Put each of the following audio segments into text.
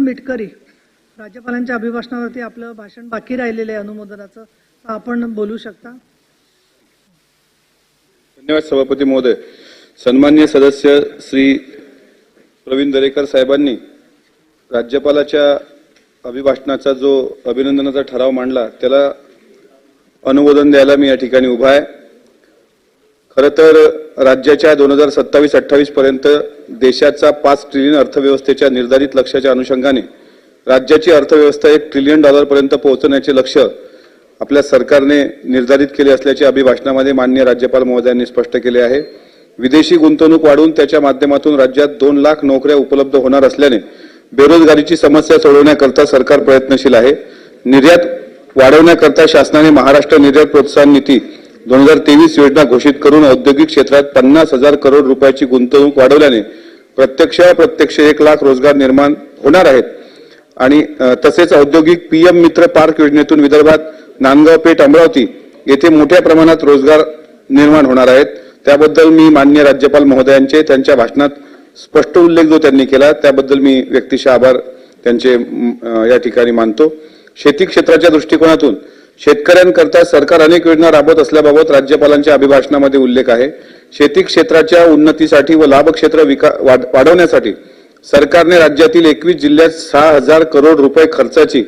लक्ष्मण मिटकरी राज्यपालांच्या अभिभाषणावरती आपलं भाषण बाकी राहिलेलं आहे अनुमोदनाचं. आपण बोलू शकता. धन्यवाद सभापती महोदय. सन्मान्य सदस्य श्री प्रवीण दरेकर साहेबांनी राज्यपालाच्या अभिभाषणाचा जो अभिनंदनाचा ठराव मांडला त्याला अनुमोदन द्यायला मी या ठिकाणी उभा आहे. खरं तर राज्याच्या दोन हजार सत्तावीस अठ्ठावीस पर्यंत देशाचा पाच ट्रिलियन अर्थव्यवस्थेच्या निर्धारित लक्ष्याच्या अनुषंगाने राज्याची अर्थव्यवस्था एक ट्रिलियन डॉलरपर्यंत पोहोचण्याचे लक्ष आपल्या सरकारने निर्धारित केले असल्याचे अभिभाषणामध्ये मान्य राज्यपाल महोदयांनी स्पष्ट केले आहे. विदेशी गुंतवणूक वाढवून त्याच्या माध्यमातून राज्यात दोन लाख नोकऱ्या उपलब्ध होणार असल्याने बेरोजगारीची समस्या सोडवण्याकरता सरकार प्रयत्नशील आहे. निर्यात वाढवण्याकरता शासनाने महाराष्ट्र निर्यात प्रोत्साहन नीती दोन हजार तेवीस योजना घोषित करून औद्योगिक क्षेत्रात पन्नास हजार करोड रुपयाची गुंतवणूक वाढवल्याने प्रत्यक्ष प्रत्यक्ष एक लाख रोजगार निर्माण होणार आहेत. आणि तसेच औद्योगिक पीएम मित्र पार्क योजनेतून विदर्भात नांदगाव पेठ अमरावती येथे मोठ्या प्रमाणात रोजगार निर्माण होणार आहेत. त्याबद्दल मी मान्य राज्यपाल महोदयांचे त्यांच्या भाषणात स्पष्ट उल्लेख जो त्यांनी केला त्याबद्दल मी व्यक्तिशः आभार त्यांचे या ठिकाणी मानतो. शेती क्षेत्राच्या दृष्टिकोनातून शेतकऱ्यांकरता सरकार अनेक योजना राबवत असल्याबाबत राज्यपालांच्या अभिभाषणामध्ये उल्लेख आहे. शेती क्षेत्राच्या उन्नतीसाठी व लाभक्षेत्र विका वाढ- वाढवण्यासाठी सरकारने राज्यातील एकवीस जिल्ह्यात सहा हजार करोड रुपये खर्चाची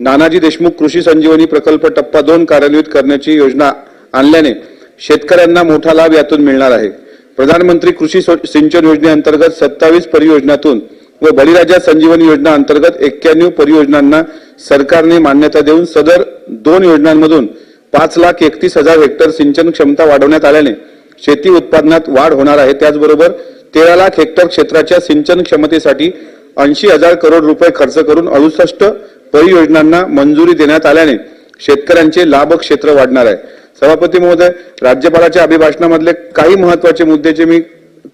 नानाजी देशमुख कृषी संजीवनी प्रकल्प टप्पा दोन कार्यान्वित करण्याची योजना आणल्याने शेतकऱ्यांना मोठा लाभ यातून मिळणार आहे. प्रधानमंत्री कृषी सिंचन योजनेअंतर्गत सत्तावीस परियोजनातून व बळीराजा संजीवनी योजना अंतर्गत एक्क्याण्णव परियोजनांना सरकारने मान्यता देऊन सदर दोन योजनांमधून पाच लाख एकतीस हजार हेक्टर सिंचन क्षमता वाढवण्यात आल्याने शेती उत्पादनात वाढ होणार आहे. त्याचबरोबर तेरा लाख हेक्टर क्षेत्राच्या सिंचन क्षमतेसाठी ऐंशी हजार करोड रुपये खर्च करून अडुसष्ट परियोजनांना मंजुरी देण्यात आल्याने शेतकऱ्यांचे लाभ क्षेत्र वाढणार आहे. सभापती महोदय राज्यपालाच्या अभिभाषणामधले काही महत्त्वाचे मुद्दे जे मी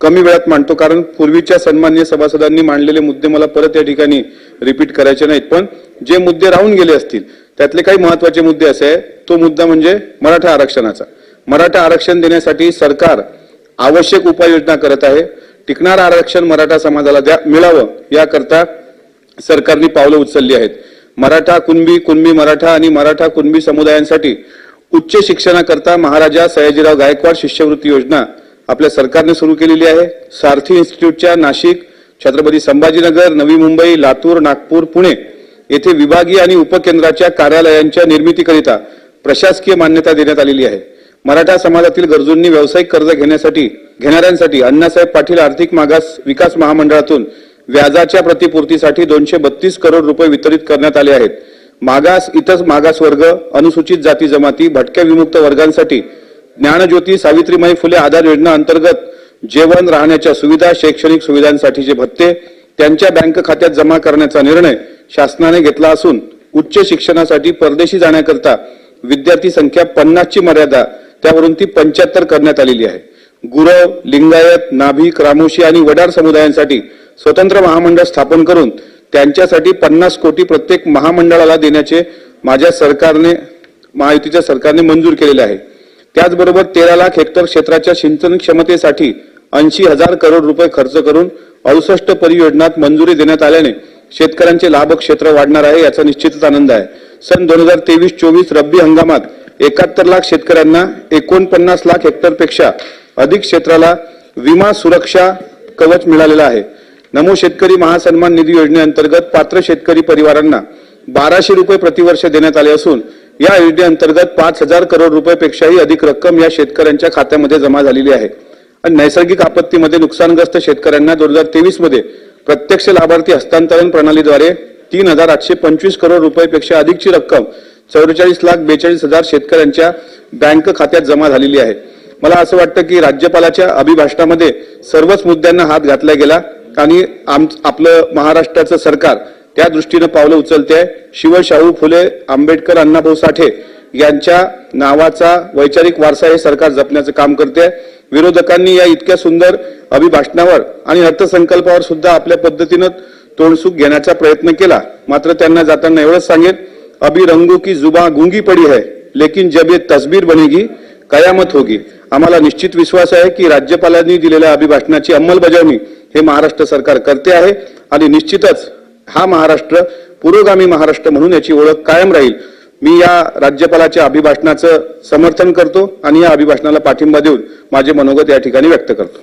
कमी वेळात मांडतो कारण पूर्वीच्या सन्मान्य सभासदांनी मांडलेले मुद्दे मला परत या ठिकाणी रिपीट करायचे नाहीत. पण जे मुद्दे राहून गेले असतील त्यातले काही महत्त्वाचे मुद्दे असे आहे तो मुद्दा म्हणजे मराठा आरक्षणाचा. मराठा आरक्षण देण्यासाठी सरकार आवश्यक उपाययोजना करत आहे. टिकणारं आरक्षण मराठा समाजाला द्या मिळावं याकरता सरकारने पावलं उचलली आहेत. मराठा कुणबी कुणबी मराठा आणि मराठा कुणबी समुदायांसाठी उच्च शिक्षणाकरता महाराजा सयाजीराव गायकवाड शिष्यवृत्ती योजना आपल्या सरकारने सुरू केलेली आहे. सारथी इन्स्टिट्यूटच्या नाशिक छत्रपती संभाजीनगर नवी मुंबई लातूर नागपूर पुणे येथे विभागीय आणि उपकेंद्राच्या कार्यालयांच्या निर्मितीकरिता प्रशासकीय मान्यता देण्यात आलेली आहे. मराठा समाजातील गरजूंनी व्यावसायिक कर्ज घेण्यासाठी घेणाऱ्यांसाठी अण्णासाहेब पाटील आर्थिक मागास विकास महामंडळातून व्याजाच्या प्रतिपूर्तीसाठी दोनशे बत्तीस करोड रुपये वितरित करण्यात आले आहेत. मागास इतर मागास वर्ग अनुसूचित जाती जमाती भटक्या विमुक्त वर्गांसाठी ज्ञानज्योती सावित्रीमाई फुले आधार योजना अंतर्गत जेवण राहण्याच्या सुविधा शैक्षणिक सुविधांसाठीचे भत्ते त्यांच्या बँक खात्यात जमा करण्याचा निर्णय शासनाने घेतला असून उच्च शिक्षणासाठी परदेशी जाण्याकरता विद्यार्थी संख्या पन्नासची मर्यादा त्यावरून ती पंच्याहत्तर करण्यात आलेली आहे. गुरव लिंगायत नाभिक रामोशी आणि वडार समुदायांसाठी स्वतंत्र महामंडळ स्थापन करून त्यांच्यासाठी पन्नास कोटी प्रत्येक महामंडळाला देण्याचे माझ्या सरकारने महायुतीच्या सरकारने मंजूर केलेले आहे. त्याचबरोबर तेरा लाख हेक्टर क्षेत्राच्या सिंचन क्षमतेसाठी ऐंशी हजार करोड रुपये खर्च करून अडुसष्ट परियोजनात मंजुरी देण्यात आल्याने शेतकऱ्यांचे लाभ क्षेत्र वाढणार आहे याचा निश्चितच आनंद आहे. सन दोन हजार तेवीस चोवीस रब्बी हंगामात एकाहत्तर लाख शेतकऱ्यांना एकोणपन्नास लाख हेक्टरपेक्षा अधिक क्षेत्राला विमा सुरक्षा कवच मिळालेला आहे. नमो शेतकरी महासन्मान निधी योजनेअंतर्गत पात्र शेतकरी परिवारांना बाराशे रुपये प्रतिवर्ष देण्यात आले असून या योजनेअंतर्गत पाच हजार करोड रुपयेपेक्षाही अधिक रक्कम या शेतकऱ्यांच्या खात्यामध्ये जमा झालेली आहे. आणि नैसर्गिक आपत्तीमध्ये नुकसानग्रस्त शेतकऱ्यांना दोन हजार तेवीसमध्ये प्रत्यक्ष लाभार्थी हस्तांतरण प्रणालीद्वारे तीन हजार आठशे पंचवीस करोड रुपयेपेक्षा अधिकची रक्कम चौवेचाळीस लाख बेचाळीस हजार शेतकऱ्यांच्या बँक खात्यात जमा झालेली आहे. मला असं वाटतं की राज्यपालाच्या अभिभाषणामध्ये सर्वच मुद्द्यांना हात घातला गेला. आणि आम आपलं महाराष्ट्राचं सरकार त्या दृष्टीनं पावलं उचलते. शिव शाहू फुले आंबेडकर अण्णाभाऊ साठे यांच्या नावाचा वैचारिक वारसा हे सरकार जपण्याचं काम करते. विरोधकांनी या इतक्या सुंदर अभिभाषणावर आणि अर्थसंकल्पावर सुद्धा आपल्या पद्धतीनं तोंडसूक घेण्याचा प्रयत्न केला. मात्र त्यांना जाताना एवढंच सांगेन अभी रंगो की जुबा गुंगी पडी है लेकिन जब ये तस्बीर बनेगी कयामत होगी. आम्हाला निश्चित विश्वास आहे की राज्यपालांनी दिलेल्या अभिभाषणाची अंमलबजावणी हे महाराष्ट्र सरकार करते आहे आणि निश्चितच हा महाराष्ट्र पुरोगामी महाराष्ट्र म्हणून याची ओळख कायम राहील. मी या राज्यपालाच्या अभिभाषणाचं समर्थन करतो आणि या अभिभाषणाला पाठिंबा देऊन माझे मनोगत या ठिकाणी व्यक्त करतो.